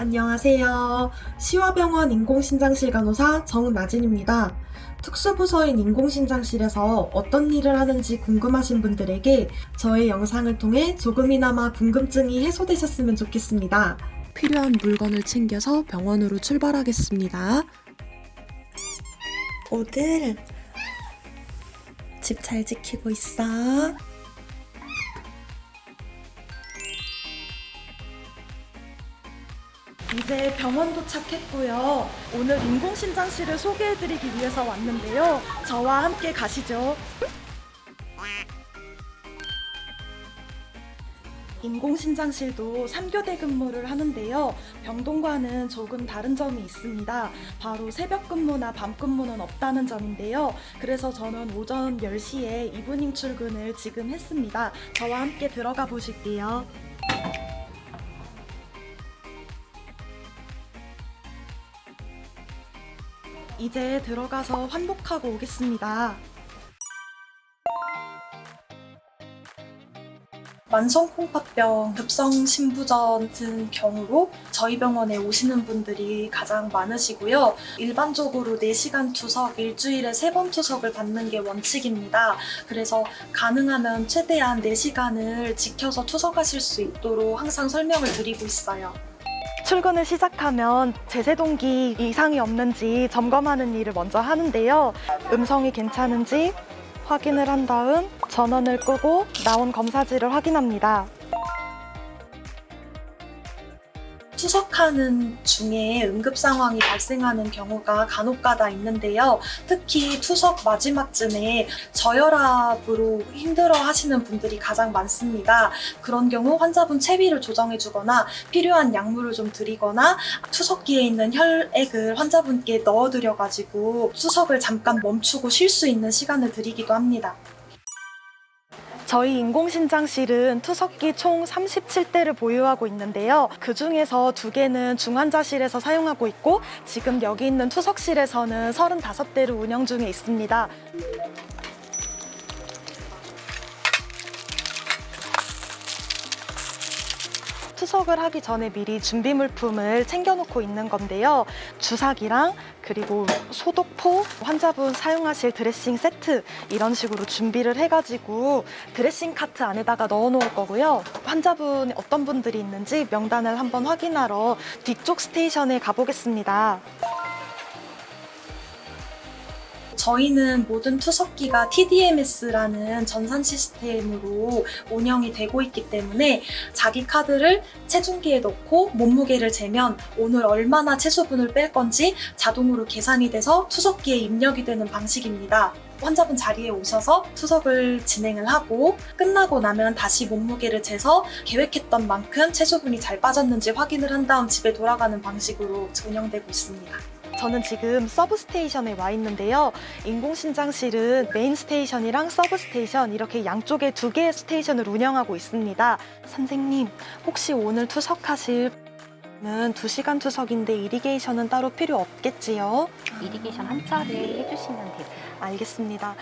안녕하세요. 시화병원 인공신장실 간호사 정나진입니다. 특수부서인 인공신장실에서 어떤 일을 하는지 궁금하신 분들에게 저의 영상을 통해 조금이나마 궁금증이 해소되셨으면 좋겠습니다. 필요한 물건을 챙겨서 병원으로 출발하겠습니다. 오들, 집 잘 지키고 있어. 이제 병원 도착했고요. 오늘 인공신장실을 소개해드리기 위해서 왔는데요. 저와 함께 가시죠. 인공신장실도 3교대 근무를 하는데요. 병동과는 조금 다른 점이 있습니다. 바로 새벽 근무나 밤 근무는 없다는 점인데요. 그래서 저는 오전 10시에 이브닝 출근을 지금 했습니다. 저와 함께 들어가 보실게요. 이제 들어가서 환복하고 오겠습니다. 만성 콩팥병, 급성 신부전 같은 경우로 저희 병원에 오시는 분들이 가장 많으시고요. 일반적으로 4시간 투석, 일주일에 3번 투석을 받는 게 원칙입니다. 그래서 가능하면 최대한 4시간을 지켜서 투석하실 수 있도록 항상 설명을 드리고 있어요. 출근을 시작하면 제세동기 이상이 없는지 점검하는 일을 먼저 하는데요. 음성이 괜찮은지 확인을 한 다음 전원을 끄고 나온 검사지를 확인합니다. 투석하는 중에 응급 상황이 발생하는 경우가 간혹가다 있는데요. 특히 투석 마지막쯤에 저혈압으로 힘들어 하시는 분들이 가장 많습니다. 그런 경우 환자분 체비를 조정해 주거나 필요한 약물을 좀 드리거나 투석기에 있는 혈액을 환자분께 넣어 드려 가지고 투석을 잠깐 멈추고 쉴 수 있는 시간을 드리기도 합니다. 저희 인공신장실은 투석기 총 37대를 보유하고 있는데요. 그 중에서 두 개는 중환자실에서 사용하고 있고 지금 여기 있는 투석실에서는 35대를 운영 중에 있습니다. 투석을 하기 전에 미리 준비 물품을 챙겨놓고 있는 건데요. 주사기랑 그리고 소독포, 환자분 사용하실 드레싱 세트 이런 식으로 준비를 해가지고 드레싱 카트 안에다가 넣어놓을 거고요. 환자분 어떤 분들이 있는지 명단을 한번 확인하러 뒤쪽 스테이션에 가보겠습니다. 저희는 모든 투석기가 TDMS라는 전산 시스템으로 운영이 되고 있기 때문에 자기 카드를 체중기에 넣고 몸무게를 재면 오늘 얼마나 체수분을 뺄 건지 자동으로 계산이 돼서 투석기에 입력이 되는 방식입니다. 환자분 자리에 오셔서 투석을 진행을 하고 끝나고 나면 다시 몸무게를 재서 계획했던 만큼 체수분이 잘 빠졌는지 확인을 한 다음 집에 돌아가는 방식으로 운영되고 있습니다. 저는 지금 서브 스테이션에 와 있는데요. 인공신장실은 메인 스테이션이랑 서브 스테이션 이렇게 양쪽에 두 개의 스테이션을 운영하고 있습니다. 선생님, 혹시 오늘 투석하실 는 2시간 투석인데 이리게이션은 따로 필요 없겠지요? 이리게이션 한자를 해주시면 돼요. 알겠습니다.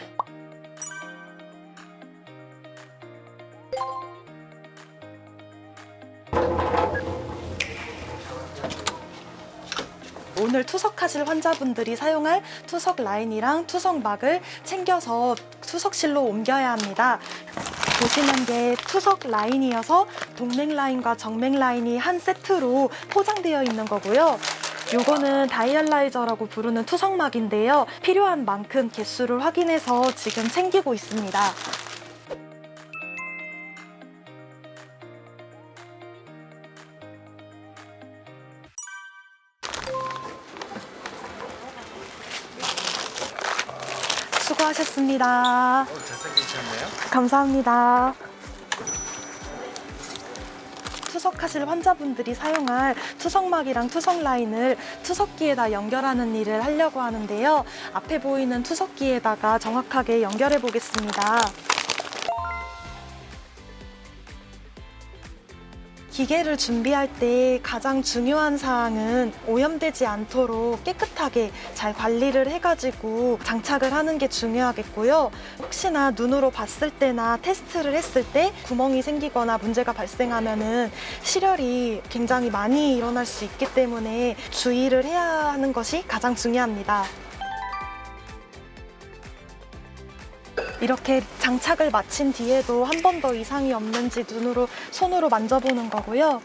오늘 투석하실 환자분들이 사용할 투석 라인이랑 투석막을 챙겨서 투석실로 옮겨야 합니다. 보시는 게 투석 라인이어서 동맥 라인과 정맥 라인이 한 세트로 포장되어 있는 거고요. 요거는 다이얼라이저라고 부르는 투석막인데요. 필요한 만큼 개수를 확인해서 지금 챙기고 있습니다. 수고하셨습니다. 잘생기셨네요. 감사합니다. 투석하실 환자분들이 사용할 투석막이랑 투석 라인을 투석기에다 연결하는 일을 하려고 하는데요. 앞에 보이는 투석기에다가 정확하게 연결해 보겠습니다. 기계를 준비할 때 가장 중요한 사항은 오염되지 않도록 깨끗하게 잘 관리를 해가지고 장착을 하는 게 중요하겠고요. 혹시나 눈으로 봤을 때나 테스트를 했을 때 구멍이 생기거나 문제가 발생하면은 실혈이 굉장히 많이 일어날 수 있기 때문에 주의를 해야 하는 것이 가장 중요합니다. 이렇게 장착을 마친 뒤에도 한 번 더 이상이 없는지 눈으로 손으로 만져보는 거고요.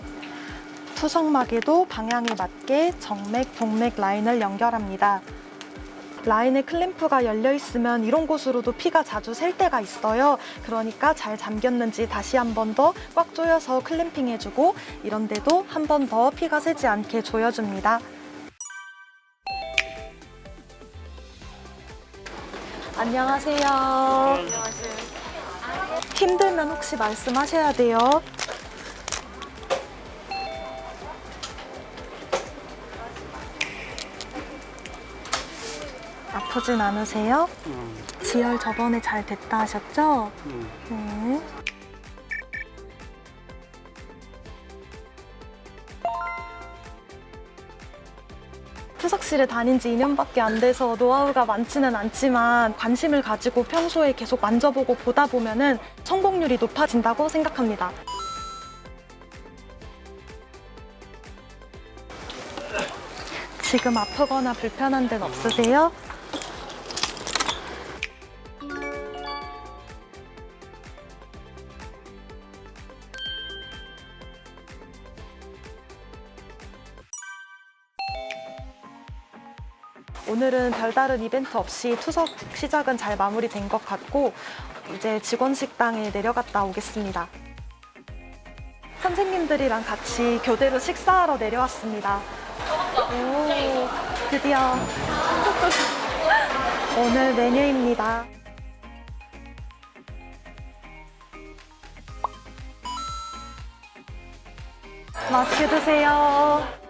투석막에도 방향에 맞게 정맥, 동맥 라인을 연결합니다. 라인에 클램프가 열려 있으면 이런 곳으로도 피가 자주 셀 때가 있어요. 그러니까 잘 잠겼는지 다시 한 번 더 꽉 조여서 클램핑 해주고 이런 데도 한 번 더 피가 새지 않게 조여줍니다. 안녕하세요. 힘들면 혹시 말씀하셔야 돼요. 아프진 않으세요? 음, 지혈 저번에 잘 됐다 하셨죠? 음. 네. 투석실에 다닌 지 2년밖에 안 돼서 노하우가 많지는 않지만 관심을 가지고 평소에 계속 만져보고 보다 보면은 성공률이 높아진다고 생각합니다. 지금 아프거나 불편한 데는 없으세요? 오늘은 별다른 이벤트 없이 투석 시작은 잘 마무리된 것 같고 이제 직원 식당에 내려갔다 오겠습니다. 선생님들이랑 같이 교대로 식사하러 내려왔습니다. 오, 드디어 오늘 메뉴입니다. 맛있게 드세요.